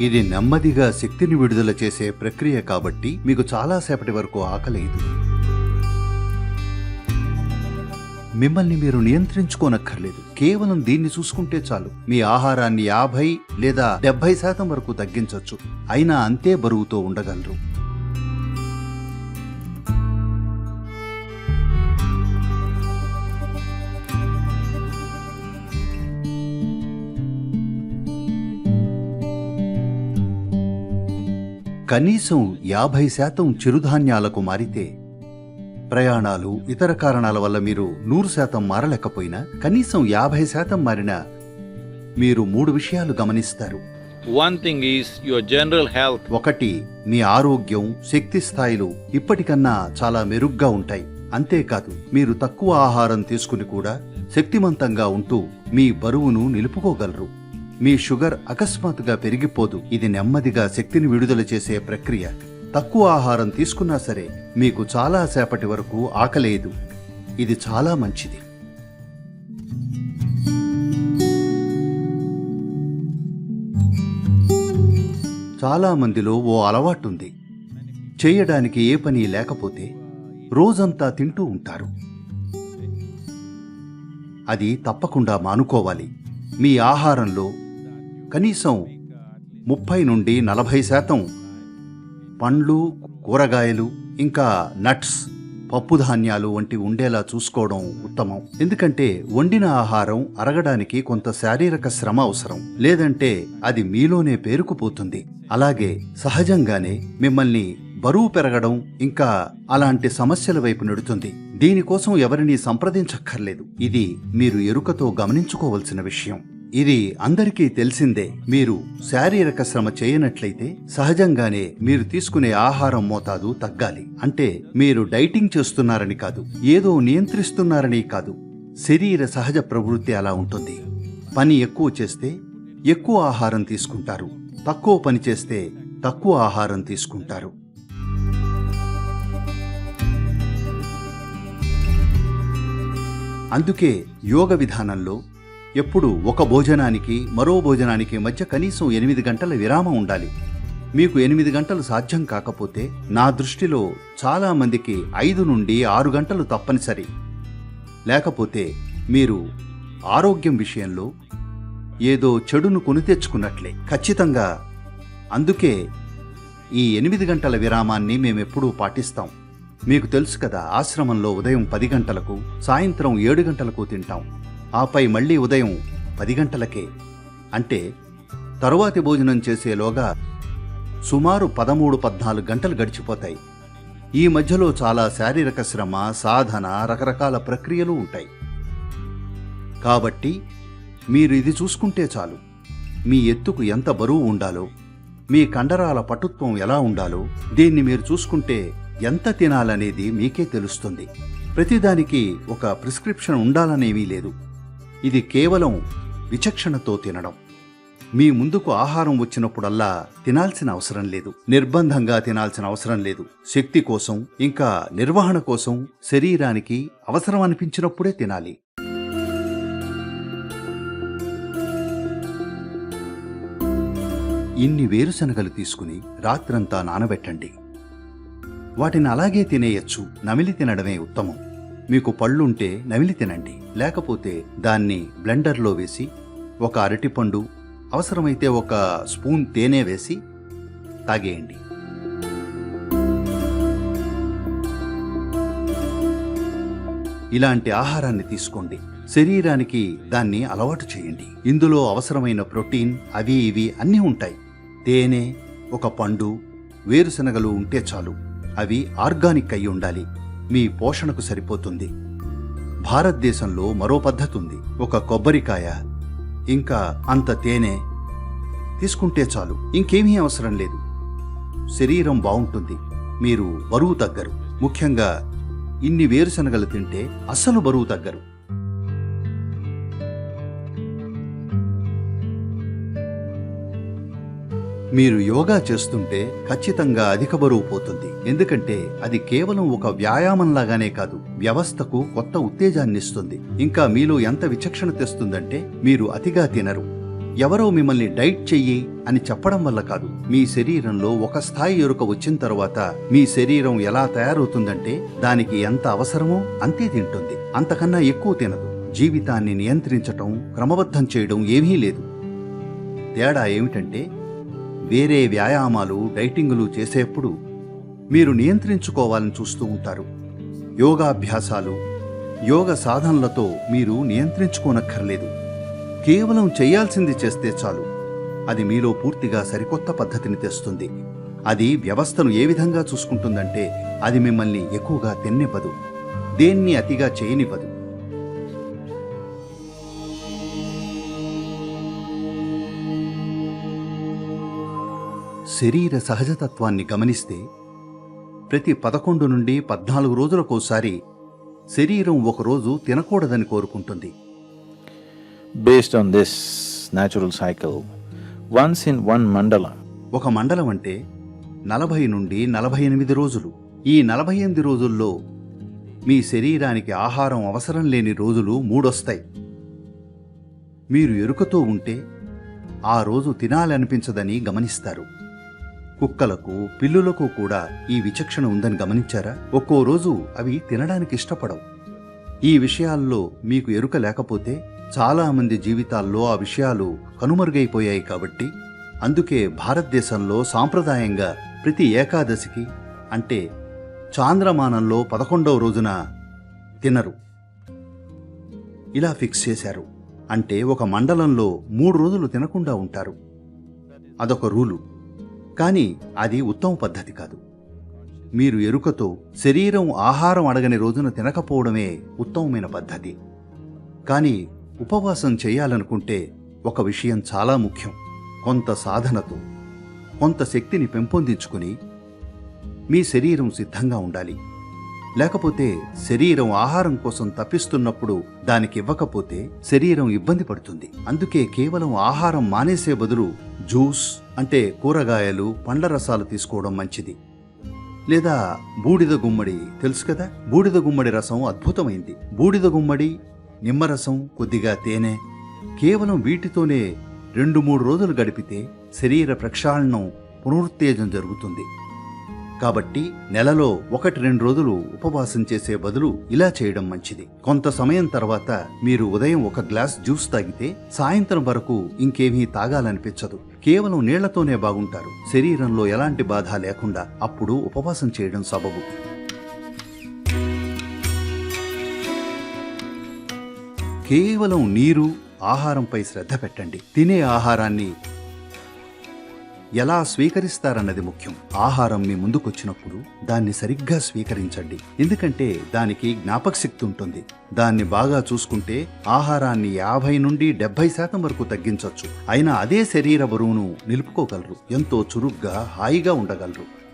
ఇది నెమ్మదిగా శక్తిని విడుదల చేసే ప్రక్రియ కాబట్టి మీకు చాలాసేపటి వరకు ఆకలేదు. మిమ్మల్ని మీరు నియంత్రించుకోనక్కర్లేదు. కేవలం దీన్ని చూసుకుంటే చాలు. మీ ఆహారాన్ని యాభై లేదా డెబ్బై శాతం వరకు తగ్గించవచ్చు అయినా అంతే బరువుతో ఉండగలరు. కనీసం యాభై శాతం చిరుధాన్యాలకు మారితే ప్రయాణాలు ఇతర కారణాల వల్ల మీరు నూరు శాతం మారలేకపోయినా కనీసం యాభై శాతం మారినా మీరు మూడు విషయాలు గమనిస్తారు. Is your general health. ఒకటి మీ ఆరోగ్యం శక్తి స్థాయిలు ఇప్పటికన్నా చాలా మెరుగ్గా ఉంటాయి. అంతేకాదు మీరు తక్కువ ఆహారం తీసుకుని కూడా శక్తిమంతంగా ఉంటూ మీ బరువును నిలుపుకోగలరు. మీ షుగర్ అకస్మాత్తుగా పెరిగిపోదు. ఇది నెమ్మదిగా శక్తిని విడుదల చేసే ప్రక్రియ. తక్కువ ఆహారం తీసుకున్నా సరే మీకు చాలా సేపటి వరకు ఆకలేదు ఇది చాలా మంచిది. చాలా మందిలో ఓ అలవాటుంది. చేయడానికి ఏ పని లేకపోతే రోజంతా తింటూ ఉంటారు. అది తప్పకుండా మానుకోవాలి. మీ ఆహారంలో కనీసం ముప్పై నుండి నలభై శాతం పండ్లు కూరగాయలు ఇంకా నట్స్ పప్పుధాన్యాలు వంటి ఉండేలా చూసుకోవడం ఉత్తమం. ఎందుకంటే వండిన ఆహారం అరగడానికి కొంత శారీరక శ్రమ అవసరం. లేదంటే అది మీలోనే పేరుకుపోతుంది. అలాగే సహజంగానే మిమ్మల్ని బరువు పెరగడం ఇంకా అలాంటి సమస్యల వైపు నెడుతుంది. దీనికోసం ఎవరినీ సంప్రదించక్కర్లేదు. ఇది మీరు ఎరుకతో గమనించుకోవలసిన విషయం. ఇది అందరికీ తెలిసిందే. మీరు శారీరక శ్రమ చేయనట్లయితే సహజంగానే మీరు తీసుకునే ఆహారం మోతాదు తగ్గాలి. అంటే మీరు డైటింగ్ చేస్తున్నారని కాదు ఏదో నియంత్రిస్తున్నారని కాదు. శరీర సహజ ప్రవృత్తి అలా ఉంటుంది. పని ఎక్కువ చేస్తే ఎక్కువ ఆహారం తీసుకుంటారు. తక్కువ పని చేస్తే తక్కువ ఆహారం తీసుకుంటారు. అందుకే యోగ విధానంలో ఎప్పుడు ఒక భోజనానికి మరో భోజనానికి మధ్య కనీసం ఎనిమిది గంటల విరామం ఉండాలి. మీకు ఎనిమిది గంటలు సాధ్యం కాకపోతే నా దృష్టిలో చాలామందికి ఐదు నుండి ఆరు గంటలు తప్పనిసరి. లేకపోతే మీరు ఆరోగ్యం విషయంలో ఏదో చెడును కొని తెచ్చుకున్నట్లే. ఖచ్చితంగా. అందుకే ఈ ఎనిమిది గంటల విరామాన్ని మేమెప్పుడూ పాటిస్తాం. మీకు తెలుసు కదా ఆశ్రమంలో ఉదయం పది గంటలకు సాయంత్రం ఏడు గంటలకు తింటాం. ఆపై మళ్ళీ ఉదయం పది గంటలకే. అంటే తరువాతి భోజనం చేసేలోగా సుమారు పదమూడు పద్నాలుగు గంటలు గడిచిపోతాయి. ఈ మధ్యలో చాలా శారీరక శ్రమ సాధన రకరకాల ప్రక్రియలు ఉంటాయి. కాబట్టి మీరు ఇది చూసుకుంటే చాలు. మీ ఎత్తుకు ఎంత బరువు ఉండాలో మీ కండరాల పటుత్వం ఎలా ఉండాలో దీన్ని మీరు చూసుకుంటే ఎంత తినాలనేది మీకే తెలుస్తుంది. ప్రతిదానికి ఒక ప్రిస్క్రిప్షన్ ఉండాలనేమీ లేదు. ఇది కేవలం విచక్షణతో తినడం. మీ ముందుకు ఆహారం వచ్చినప్పుడల్లా తినాల్సిన అవసరం లేదు. నిర్బంధంగా తినాల్సిన అవసరం లేదు. శక్తి కోసం ఇంకా నిర్వహణ కోసం శరీరానికి అవసరం అనిపించినప్పుడే తినాలి. ఇన్ని వేరుశనగలు తీసుకుని రాత్రంతా నానబెట్టండి. వాటిని అలాగే తినేయచ్చు. నమిలి తినడమే ఉత్తమం. మీకు పళ్ళుంటే నమిలి తినండి. లేకపోతే దాన్ని బ్లెండర్లో వేసి ఒక అరటిపండు అవసరమైతే ఒక స్పూన్ తేనె వేసి తాగేయండి. ఇలాంటి ఆహారాన్ని తీసుకోండి. శరీరానికి దాన్ని అలవాటు చేయండి. ఇందులో అవసరమైన ప్రోటీన్ అవి ఇవి అన్నీ ఉంటాయి. తేనె ఒక పండు వేరుశనగలు ఉంటే చాలు. అవి ఆర్గానిక్ అయి ఉండాలి. మీ పోషణకు సరిపోతుంది. భారతదేశంలో మరో పద్ధతి ఉంది. ఒక కొబ్బరికాయ ఇంకా అంత తేనె తీసుకుంటే చాలు. ఇంకేమీ అవసరం లేదు. శరీరం బాగుంటుంది. మీరు బరువు తగ్గరు. ముఖ్యంగా ఇన్ని వేరుశనగలు తింటే అస్సలు బరువు తగ్గరు. మీరు యోగా చేస్తుంటే ఖచ్చితంగా అధిక బరువు పోతుంది. ఎందుకంటే అది కేవలం ఒక వ్యాయామంలాగానే కాదు వ్యవస్థకు కొత్త ఉత్తేజాన్ని ఇస్తుంది ఇంకా మీలో ఎంత విచక్షణ తెస్తుందంటే మీరు అతిగా తినరు. ఎవరో మిమ్మల్ని డైట్ చెయ్యి అని చెప్పడం వల్ల కాదు. మీ శరీరంలో ఒక స్థాయి ఎరుక వచ్చిన తర్వాత మీ శరీరం ఎలా తయారవుతుందంటే దానికి ఎంత అవసరమో అంతే తింటుంది. అంతకన్నా ఎక్కువ తినదు. జీవితాన్ని నియంత్రించటం క్రమబద్ధం చేయడం ఏమీ లేదు. తేడా ఏమిటంటే వేరే వ్యాయామాలు డైటింగులు చేసేప్పుడు మీరు నియంత్రించుకోవాలని చూస్తూ ఉంటారు. యోగాభ్యాసాలు యోగ సాధనలతో మీరు నియంత్రించుకోనక్కర్లేదు. కేవలం చేయాల్సింది చేస్తే చాలు. అది మీలో పూర్తిగా సరికొత్త పద్ధతిని తెస్తుంది. అది వ్యవస్థను ఏ విధంగా చూసుకుంటుందంటే అది మిమ్మల్ని ఎక్కువగా తెన్నివ్వదు. దేన్ని అతిగా చేయనివ్వదు. శరీర సహజతత్వాన్ని గమనిస్తే ప్రతి పదకొండు నుండి పద్నాలుగు రోజులకోసారి శరీరం ఒకరోజు తినకూడదని కోరుకుంటుంది. Based on this natural cycle, once in one mandala, ఒక మండలం అంటే నలభై నుండి నలభై ఎనిమిది రోజులు. ఈ నలభై ఎనిమిది రోజుల్లో మీ శరీరానికి ఆహారం అవసరం లేని రోజులు మూడొస్తాయి. మీరు ఎరుకతో ఉంటే ఆ రోజు తినాలనిపించదని గమనిస్తారు. కుక్కలకు పిల్లులకు కూడా ఈ విచక్షణ ఉందని గమనించారా? ఒక్కో రోజు అవి తినడానికి ఇష్టపడవు. ఈ విషయాల్లో మీకు ఎరుక లేకపోతే చాలామంది జీవితాల్లో ఆ విషయాలు కనుమరుగైపోయాయి కాబట్టి అందుకే భారతదేశంలో సాంప్రదాయంగా ప్రతి ఏకాదశికి అంటే చాంద్రమానంలో పదకొండవ రోజున తినరు. ఇలా ఫిక్స్ చేశారు. అంటే ఒక మండలంలో మూడు రోజులు తినకుండా ఉంటారు. అదొక రూలు. కానీ అది ఉత్తమ పద్ధతి కాదు. మీరు ఎరుకతో శరీరం ఆహారం అడగని రోజున తినకపోవడమే ఉత్తమమైన పద్ధతి. కానీ ఉపవాసం చేయాలనుకుంటే ఒక విషయం చాలా ముఖ్యం. కొంత సాధనతో కొంత శక్తిని పెంపొందించుకుని మీ శరీరం సిద్ధంగా ఉండాలి. లేకపోతే శరీరం ఆహారం కోసం తప్పిస్తున్నప్పుడు దానికి ఇవ్వకపోతే శరీరం ఇబ్బంది పడుతుంది. అందుకే కేవలం ఆహారం మానేసే బదులు జ్యూస్ అంటే కూరగాయలు పండ్ల రసాలు తీసుకోవడం మంచిది. లేదా బూడిద గుమ్మడి తెలుసు కదా? బూడిద గుమ్మడి రసం అద్భుతమైంది. బూడిద గుమ్మడి నిమ్మరసం కొద్దిగా తేనె కేవలం వీటితోనే రెండు మూడు రోజులు గడిపితే శరీర ప్రక్షాళనం పునరుత్తేజం జరుగుతుంది. కాబట్టి నెలలో ఒకటి రెండు రోజులు ఉపవాసం చేసే బదులు ఇలా చేయడం మంచిది. కొంత సమయం తర్వాత మీరు ఉదయం ఒక గ్లాస్ జ్యూస్ తాగితే సాయంత్రం వరకు ఇంకేమీ తాగాలనిపించదు. కేవలం నీళ్ళతోనే బాగుంటారు. శరీరంలో ఎలాంటి బాధ లేకుండా అప్పుడు ఉపవాసం చేయడం సబబు. కేవలం నీరు ఆహారంపై శ్రద్ధ పెట్టండి. తినే ఆహారాన్ని ఎలా స్వీకరిస్తారన్నది ముఖ్యం. ఆహారం మీ ముందుకొచ్చినప్పుడు దాన్ని సరిగ్గా స్వీకరించండి. ఎందుకంటే దానికి జ్ఞాపక శక్తి ఉంటుంది దాన్ని బాగా చూసుకుంటే ఆహారాన్ని యాభై నుండి డెబ్బై శాతం వరకు తగ్గించవచ్చు అయినా అదే శరీర బరువును నిలుపుకోగలరు. ఎంతో చురుగ్గా హాయిగా ఉండగలరు.